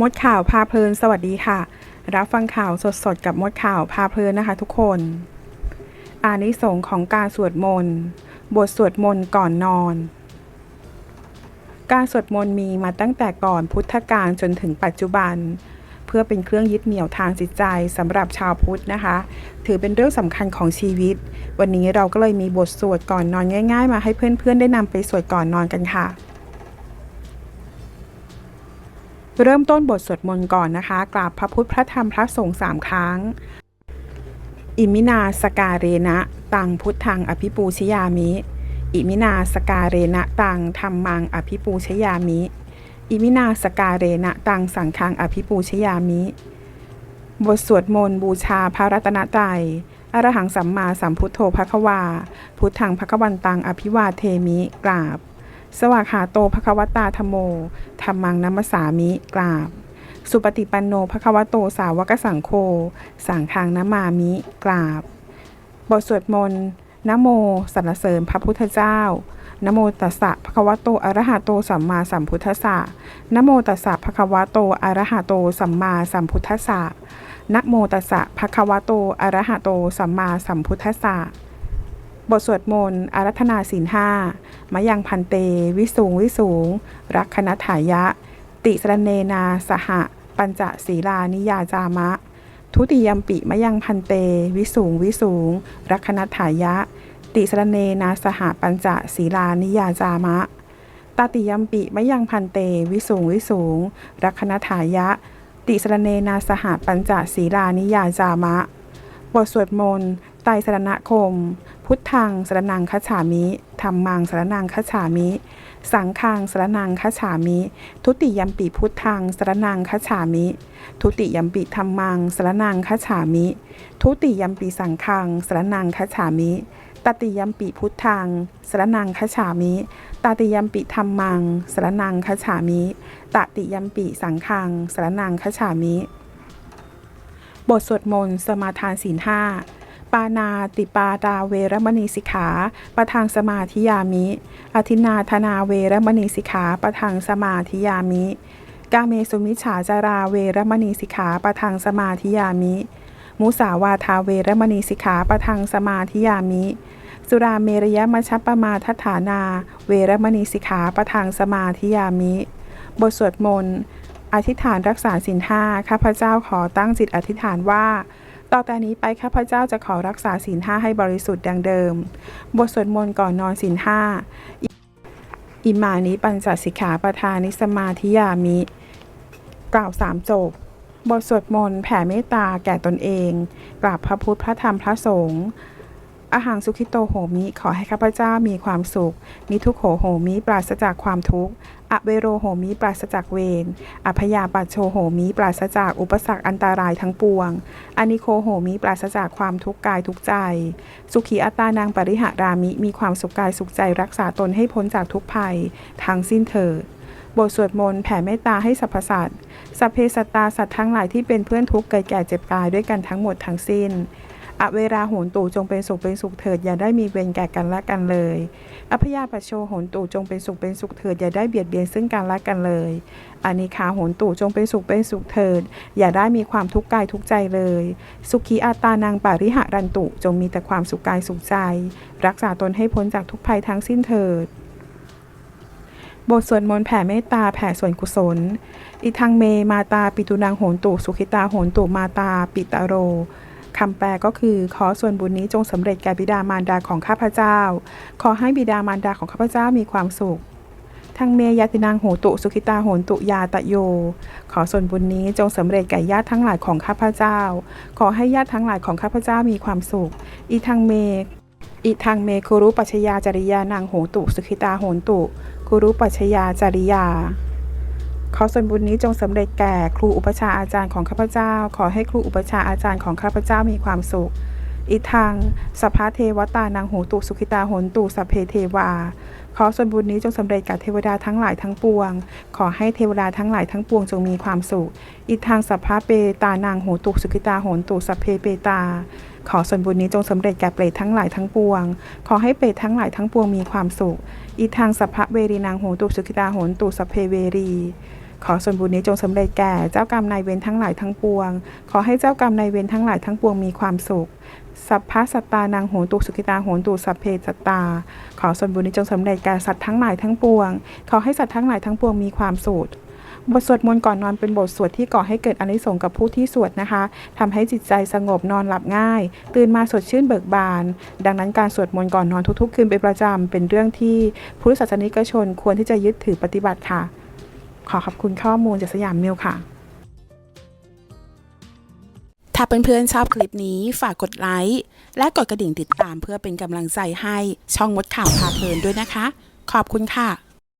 มดข่าวพาเพลิน สวัสดีค่ะ รับฟังข่าวสดๆ กับมดข่าวพาเพลินนะคะทุกคน อานิสงส์ของการสวดมนต์บทสวดมนต์ก่อนนอน การสวดมนต์มีมาตั้งแต่ก่อนพุทธกาลจนถึงปัจจุบัน เพื่อเป็นเครื่องยึดเหนี่ยวทางจิตใจสำหรับชาวพุทธนะคะ ถือเป็นเรื่องสำคัญของชีวิต วันนี้เราก็เลยมีบทสวดก่อนนอนง่าย ๆ มาให้เพื่อนๆได้นำไปสวดก่อนนอนกันค่ะ เริ่มต้นบทสวดมนต์ก่อนนะคะ กราบพระพุทธพระธรรมพระสงฆ์สามครั้ง อิมินาสการเรนะตังพุทธังอภิปูชยามิ อิมินาสการเรนะตังธรรมังอภิปูชยามิ อิมินาสการเรนะตังสังฆังอภิปูชยามิ บทสวดมนต์บูชาพระรัตนตรัยอรหังสัมมาสัมพุทโธภควา พุทธังภควันตังอภิวาเทมิ กราบ สวากขาโตภควตาธรรมโมธรรมังนัมสสามิกราบ สุปฏิปันโนภควโตสาวกสังโฆสังฆังนามามิกราบ บทสวดมนต์นโมสรรเสริญพระพุทธเจ้านโมตัสสะภะคะวะโตอะระหะโตสัมมาสัมพุทธัสสะนโมตัสสะภะคะวะโตอะระหะโตสัมมาสัมพุทธัสสะนโมตัสสะภะคะวะโตอะระหะโตสัมมาสัมพุทธัสสะ บทสวดมนต์อารัธนาศีลห้ามะยังพันเต วิสูงวิสูง รักคณถายะ ติสรณเนนาสหะ ปัญจศีลานิยาจามะ ทุติยมปิมะยังพันเต วิสูงวิสูง รักคณถายะ ติสรณเนนาสหปัญจศีลานิยาจามะ ตติยมปิมะยังพันเต วิสูงวิสูง รักคณถายะ ติสรณเนนาสหปัญจศีลานิยาจามะ บทสวดมนต์ไตรสรณคม พุทธังสรนังคัจฉามิธรรมังสรนังคัจฉามิ สังฆังสรนังคัจฉามิ ทุติยมปิพุทธังสรนังคัจฉามิ ทุติยมปิธรรมังสรนังคัจฉามิ ทุติยมปิสังฆังสรนังคัจฉามิ ตติยมปิพุทธังสรนังคัจฉามิ ตติยมปิธรรมังสรนังคัจฉามิ ตติยมปิสังฆังสรนังคัจฉามิ บทสวดมนต์สมาทานศีลห้า ปานาติปาตาเวรมณีสิกขาประทางสมาธิยามิ อธินาธนาเวรมณีสิกขาประทางสมาธิยามิ กาเมสุมิฉาจาราเวรมณีสิกขาประทางสมาธิยามิ มุสาวาทาเวรมณีสิกขาประทางสมาธิยามิ สุราเมรยมชฌปปมาทัฐานา เวรมณีสิกขาประทางสมาธิยามิ บทสวดมนต์อธิษฐานรักษาศีลห้าข้าพเจ้าขอตั้งจิตอธิษฐานว่า ต่อแต่นี้ไปข้าพเจ้าจะขอรักษาศีลห้าให้บริสุทธิ์ดังเดิม บทสวดมนต์ก่อนนอนศีลห้าอิมานิปัญจสิกขาประธานิสมาธิยามิ กล่าวสามจบบทสวดมนต์แผ่เมตตาแก่ตนเอง กราบพระพุทธพระธรรมพระสงฆ์ อาหารสุขิโตโหมิขอให้ข้าพเจ้ามีความสุข มีทุกโขโหมิปราศจากความทุกข์อเวโรโหมิปราศจากเวรอพยาปัจโชโหมิปราศจากอุปสรรคอันตรายทั้งปวง อนิโคโหมิปราศจากความทุกข์กายทุกใจ สุขีอัตตานางปริหารามิมีความสุขกายสุขใจรักษาตนให้พ้นจากทุกภัยทั้งสิ้นเถิดบทสวดมนต์แผ่เมตตาให้สรรพสัตว์สัพเพสัตตาสัตว์ทั้งหลายที่เป็นเพื่อนทุกข์เกิดแก่เจ็บตายด้วยกันทั้งหมดทั้งสิ้น อเวราโหนตู่จงเป็นสุขเป็นสุขเถิดอย่าได้มีเวรแก่กันและกันเลยอพยาปโชโหนตู่จงเป็นสุขเป็นสุขเถิดอย่าได้เบียดเบียนซึ่งกันและกันเลยอานิคาโหนตู่จงเป็นสุขเป็นสุขเถิดอย่าได้มีความทุกข์กายทุกใจเลย สุขีอาตานางปาริหะรันตุจงมีแต่ความสุขกายสุขใจ รักษาตนให้พ้นจากทุกภัยทั้งสิ้นเถิดบทสวดมนต์แผ่เมตตาแผ่ส่วนกุศล อิทังเมมาตาปิตุนางโหนตุสุขิตาโหนตุมาตาปิตาโร คำแปลก็คือ ขอส่วนบุญนี้จงสำเร็จแก่บิดามารดาของข้าพเจ้า ขอให้บิดามารดาของข้าพเจ้ามีความสุขทังเมยาตินางโหตุสุขิตาโหนตุยาตะโย ขอส่วนบุญนี้จงสำเร็จแก่ญาติทั้งหลายของข้าพเจ้า ขอให้ญาติทั้งหลายของข้าพเจ้ามีความสุข อีทังเมอีทังเมคุรุปัชยาจริยานางโหตุสุขิตาโหนตุคุรุปัชยาจริยา ขอส่วนบุญนี้จงสำเร็จแก่ครูอุปชาอาจารย์ของข้าพเจ้า ขอให้ครูอุปชาอาจารย์ของข้าพเจ้ามีความสุขอีทางสภาเทวตานางโหตุสุขิตาหนตุสัพเพเทวา ขอส่วนบุญนี้จงสำเร็จแกับเทวดาทั้งหลายทั้งปวง ขอให้เทวดาทั้งหลายทั้งปวงจงมีความสุขอีทางสัพพะเปตานางโหตุสุขิตาหนตุสัพเพเปตาขอส่วนบุญนี้จงสำเร็จแก่เปรตทั้งหลายทั้งปวง ขอให้เปรตทั้งหลายทั้งปวงมีความสุข อีทางสัพพะเวรีนางโหตุสุขิตาโหนตุสัพเพเวรี ขอส่วนบุญนี้จงสำเร็จแก่เจ้ากรรมนายเวรทั้งหลายทั้งปวง ขอให้เจ้ากรรมนายเวรทั้งหลายทั้งปวงมีความสุข สัพพะสัตตานางโหตุสุขิตาโหตุสัพเพสัตตา ขอส่วนบุญนี้จงสำเร็จแก่สัตว์ทั้งหลายทั้งปวง ขอให้สัตว์ทั้งหลายทั้งปวงมีความสุขบทสวดมนต์ก่อนนอนเป็นบทสวดที่ก่อให้เกิดอนิสงส์กับผู้ที่สวดนะคะทำให้จิตใจสงบนอนหลับง่าย ตื่นมาสดชื่นเบิกบาน ดังนั้นการสวดมนต์ก่อนนอนทุกๆ คืนเป็นประจำเป็นเรื่องที่พุทธศาสนิกชนควรที่จะยึดถือปฏิบัติค่ะ ขอขอบคุณข้อมูลจากสยามมิวค่ะ ถ้าเพื่อนๆชอบคลิปนี้ฝากกดไลค์และกดกระดิ่งติดตามเพื่อเป็นกำลังใจให้ช่องมดข่าวพาเพลินด้วยนะคะ ขอบคุณค่ะ